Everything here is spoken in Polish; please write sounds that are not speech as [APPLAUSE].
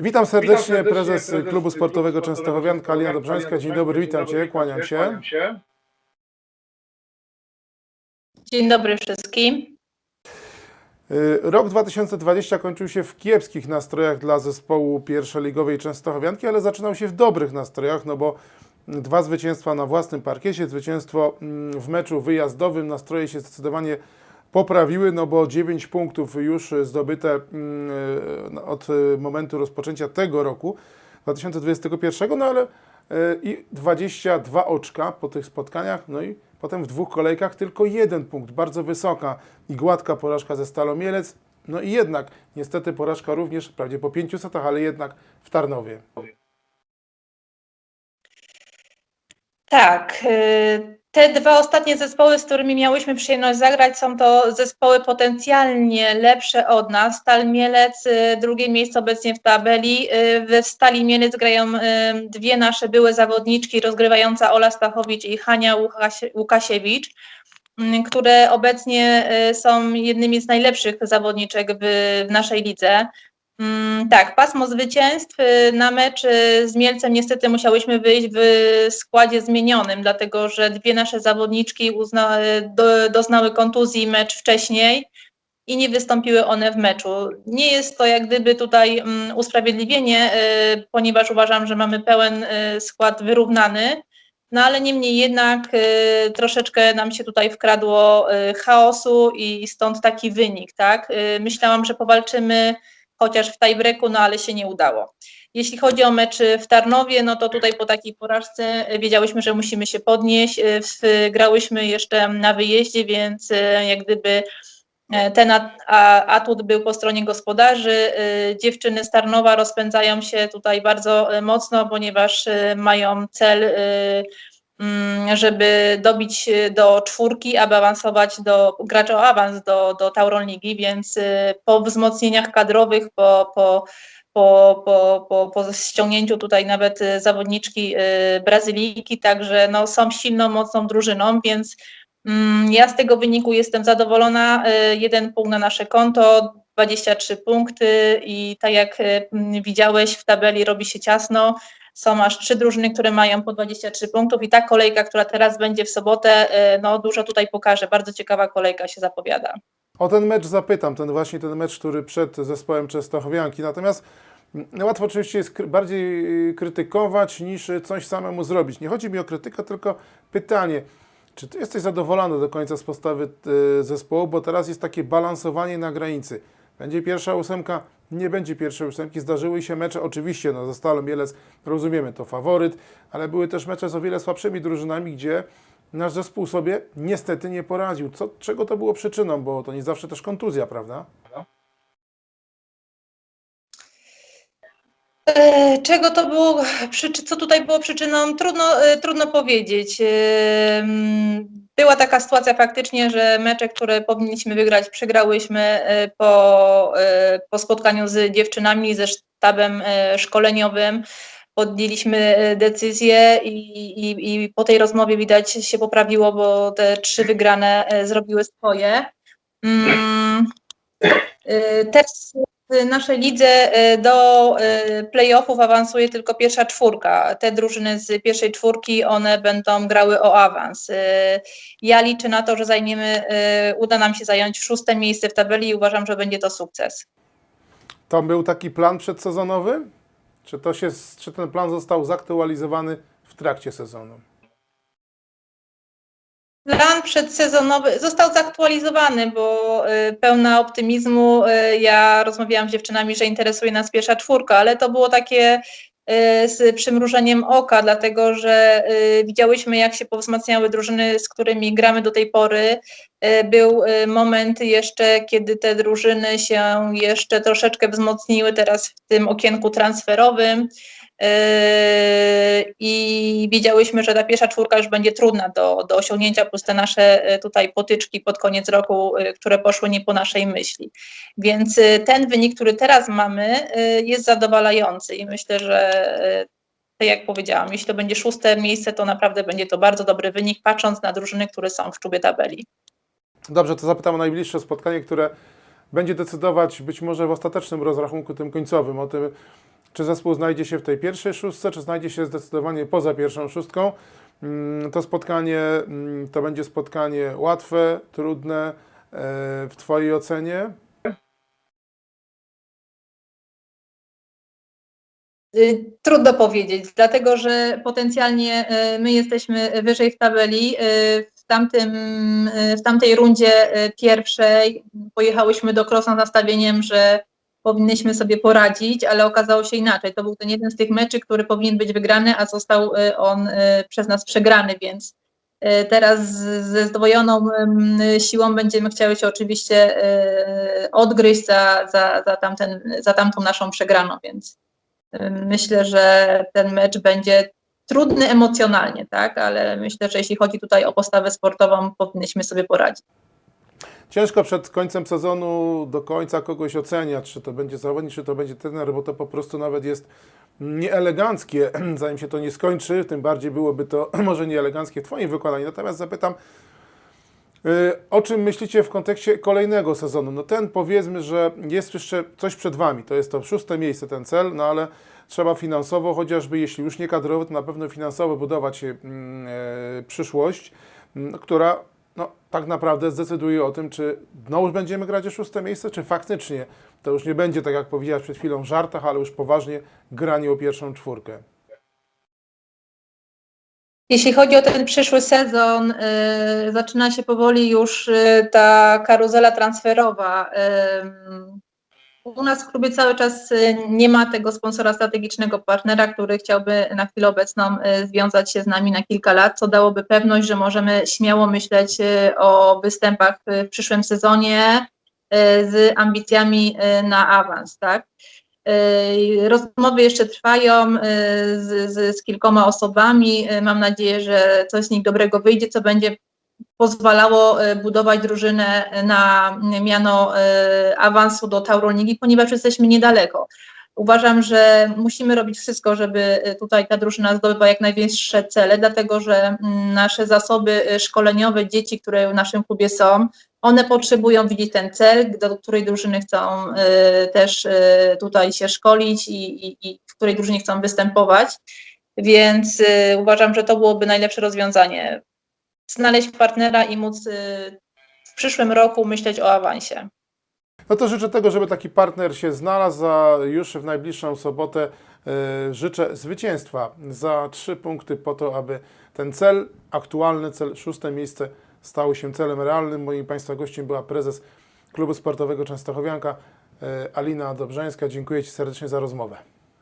Witam serdecznie, serdecznie, prezes Klubu Sportowego Częstochowianka, Alina Dobrzańska. Dzień dobry, witam Cię, kłaniam się. Dzień dobry wszystkim. Y, Rok 2020 kończył się w kiepskich nastrojach dla zespołu pierwszoligowej Częstochowianki, ale zaczynał się w dobrych nastrojach, no bo dwa zwycięstwa na własnym parkiecie, zwycięstwo mm, w meczu wyjazdowym, nastroje się zdecydowanie poprawiły, no bo 9 punktów już zdobyte mm, y, od momentu rozpoczęcia tego roku 2021, no ale y, i 22 oczka po tych spotkaniach, no i potem w dwóch kolejkach tylko jeden punkt, bardzo wysoka i gładka porażka ze Stalą Mielec, no i jednak niestety porażka również, wprawdzie po pięciu setach, ale jednak w Tarnowie. Tak, y, te dwa ostatnie zespoły, z którymi miałyśmy przyjemność zagrać, są to zespoły potencjalnie lepsze od nas. Stal Mielec, y, drugie miejsce obecnie w tabeli. Y, W Stali Mielec grają y, dwie nasze byłe zawodniczki, rozgrywająca Ola Stachowicz i Hania Łukasie- Łukasiewicz, y, które obecnie są jednymi z najlepszych zawodniczek w naszej lidze. Mm, Tak, pasmo zwycięstw y, na mecz y, z Mielcem niestety musiałyśmy wyjść w składzie zmienionym, dlatego że dwie nasze zawodniczki uzna, y, do, doznały kontuzji mecz wcześniej i nie wystąpiły one w meczu. Nie jest to jak gdyby tutaj mm, usprawiedliwienie, ponieważ uważam, że mamy pełen skład wyrównany. No ale niemniej jednak troszeczkę nam się tutaj wkradło chaosu i stąd taki wynik, tak? Myślałam, że powalczymy chociaż w tiebreaku, no ale się nie udało. Jeśli chodzi o mecz w Tarnowie, no to tutaj po takiej porażce wiedziałyśmy, że musimy się podnieść. W- Grałyśmy jeszcze na wyjeździe, więc y, jak gdyby e, ten atut był po stronie gospodarzy. Dziewczyny z Tarnowa rozpędzają się tutaj bardzo mocno, ponieważ mają cel, żeby dobić do czwórki, aby awansować do, grać o awans do, do Tauron Ligi, więc y, po wzmocnieniach kadrowych, po, po, po, po, po, po ściągnięciu tutaj nawet y, zawodniczki y, Brazylijki, także no, są silną, mocną drużyną, więc mm, ja z tego wyniku jestem zadowolona. Jeden punkt na nasze konto, 23 punkty i tak jak mm, widziałeś w tabeli robi się ciasno. Są aż trzy drużyny, które mają po 23 punktów i ta kolejka, która teraz będzie w sobotę, y, no dużo tutaj pokaże. Bardzo ciekawa kolejka się zapowiada. O ten mecz zapytam, ten właśnie ten mecz, który przed zespołem Częstochowianki. Natomiast mm, łatwo oczywiście jest bardziej y, krytykować niż coś samemu zrobić. Nie chodzi mi o krytykę, tylko pytanie. Czy ty jesteś zadowolony do końca z postawy y, zespołu, bo teraz jest takie balansowanie na granicy. Będzie pierwsza ósemka, nie będzie pierwszej ósemki. Zdarzyły się mecze, oczywiście, no, ze Stalą Mielec, rozumiemy, to faworyt, ale były też mecze z o wiele słabszymi drużynami, gdzie nasz zespół sobie niestety nie poradził. Co, czego to było przyczyną? Bo to nie zawsze też kontuzja, prawda? E, Czego to było, co tutaj było przyczyną, trudno, e, trudno powiedzieć. Była taka sytuacja faktycznie, że mecze, które powinniśmy wygrać, przegrałyśmy e, po, e, po spotkaniu z dziewczynami, ze sztabem e, szkoleniowym. Podjęliśmy decyzję i, i, i po tej rozmowie widać się poprawiło, bo te trzy wygrane zrobiły swoje. Mm, Też w naszej lidze y, do y, playoffów awansuje tylko pierwsza czwórka. Te drużyny z pierwszej czwórki, one będą grały o awans. Y, Ja liczę na to, że zajmiemy, y, uda nam się zająć szóste miejsce w tabeli i uważam, że będzie to sukces. Tam był taki plan przedsezonowy? Czy, to się, czy ten plan został zaktualizowany w trakcie sezonu? Plan przedsezonowy został zaktualizowany, bo y, pełna optymizmu. y, Ja rozmawiałam z dziewczynami, że interesuje nas pierwsza czwórka, ale to było takie y, z przymrużeniem oka, dlatego że widziałyśmy, jak się powzmacniały drużyny, z którymi gramy do tej pory. Był moment jeszcze, kiedy te drużyny się jeszcze troszeczkę wzmocniły teraz w tym okienku transferowym. Yy, I wiedziałyśmy, że ta pierwsza czwórka już będzie trudna do, do osiągnięcia, plus te nasze yy, tutaj potyczki pod koniec roku, yy, które poszły nie po naszej myśli. Więc yy, ten wynik, który teraz mamy, jest zadowalający i myślę, że tak jak powiedziałam, jeśli to będzie szóste miejsce, to naprawdę będzie to bardzo dobry wynik, patrząc na drużyny, które są w czubie tabeli. Dobrze, to zapytam o najbliższe spotkanie, które będzie decydować być może w ostatecznym rozrachunku, tym końcowym, o tym, czy zespół znajdzie się w tej pierwszej szóstce, czy znajdzie się zdecydowanie poza pierwszą szóstką. Mm, To spotkanie mm, to będzie spotkanie łatwe, trudne e, w Twojej ocenie. Y, Trudno powiedzieć, dlatego że potencjalnie y, my jesteśmy wyżej w tabeli. Tamtym, y, w tamtej rundzie y, pierwszej pojechałyśmy do Krosna z nastawieniem, że powinnyśmy sobie poradzić, ale okazało się inaczej. To był ten jeden z tych meczy, który powinien być wygrany, a został y, on przez nas przegrany, więc teraz ze zdwojoną siłą będziemy chciały się oczywiście odgryźć za, za, za, tamten, za tamtą naszą przegraną, więc Myślę, że ten mecz będzie trudny emocjonalnie, tak, ale myślę, że jeśli chodzi tutaj o postawę sportową, powinniśmy sobie poradzić. Ciężko przed końcem sezonu do końca kogoś oceniać, czy to będzie zawodnik, czy to będzie trener, bo to po prostu nawet jest nieeleganckie, [CLEARS THROAT] zanim się to nie skończy, tym bardziej byłoby to [CLEARS THROAT] może nieeleganckie w Twoim wykonaniu. Natomiast zapytam, y, o czym myślicie w kontekście kolejnego sezonu? No ten powiedzmy, że jest jeszcze coś przed Wami, to jest to szóste miejsce, ten cel, no ale trzeba finansowo, chociażby jeśli już nie kadrowo, to na pewno finansowo budować mm, e, przyszłość, mm, która no, tak naprawdę zdecyduje o tym, czy znowu będziemy grać o szóste miejsce, czy faktycznie to już nie będzie, tak jak powiedziałaś przed chwilą, w żartach, ale już poważnie granie o pierwszą czwórkę. Jeśli chodzi o ten przyszły sezon, y, zaczyna się powoli już y, ta karuzela transferowa. Ym, u nas w klubie cały czas y, nie ma tego sponsora strategicznego, partnera, który chciałby na chwilę obecną y, związać się z nami na kilka lat, co dałoby pewność, że możemy śmiało myśleć y, o występach w przyszłym sezonie z ambicjami na awans, tak? Rozmowy jeszcze trwają z, z, z kilkoma osobami. Mam nadzieję, że coś z nich dobrego wyjdzie, co będzie pozwalało y, budować drużynę na miano y, awansu do Tauronigi, ponieważ jesteśmy niedaleko. Uważam, że musimy robić wszystko, żeby y, tutaj ta drużyna zdobywała jak najwyższe cele, dlatego że mm, nasze zasoby szkoleniowe dzieci, które w naszym klubie są, one potrzebują widzieć ten cel, do której drużyny chcą też tutaj się szkolić i, i, i w której drużynie chcą występować. Więc uważam, że to byłoby najlepsze rozwiązanie. Znaleźć partnera i móc y, w przyszłym roku myśleć o awansie. No to życzę tego, żeby taki partner się znalazł, a już w najbliższą sobotę e, życzę zwycięstwa za trzy punkty po to, aby ten cel, aktualny cel, szóste miejsce stał się celem realnym. Moim Państwa gościem była prezes Klubu Sportowego Częstochowianka e, Alina Dobrzańska. Dziękuję Ci serdecznie za rozmowę.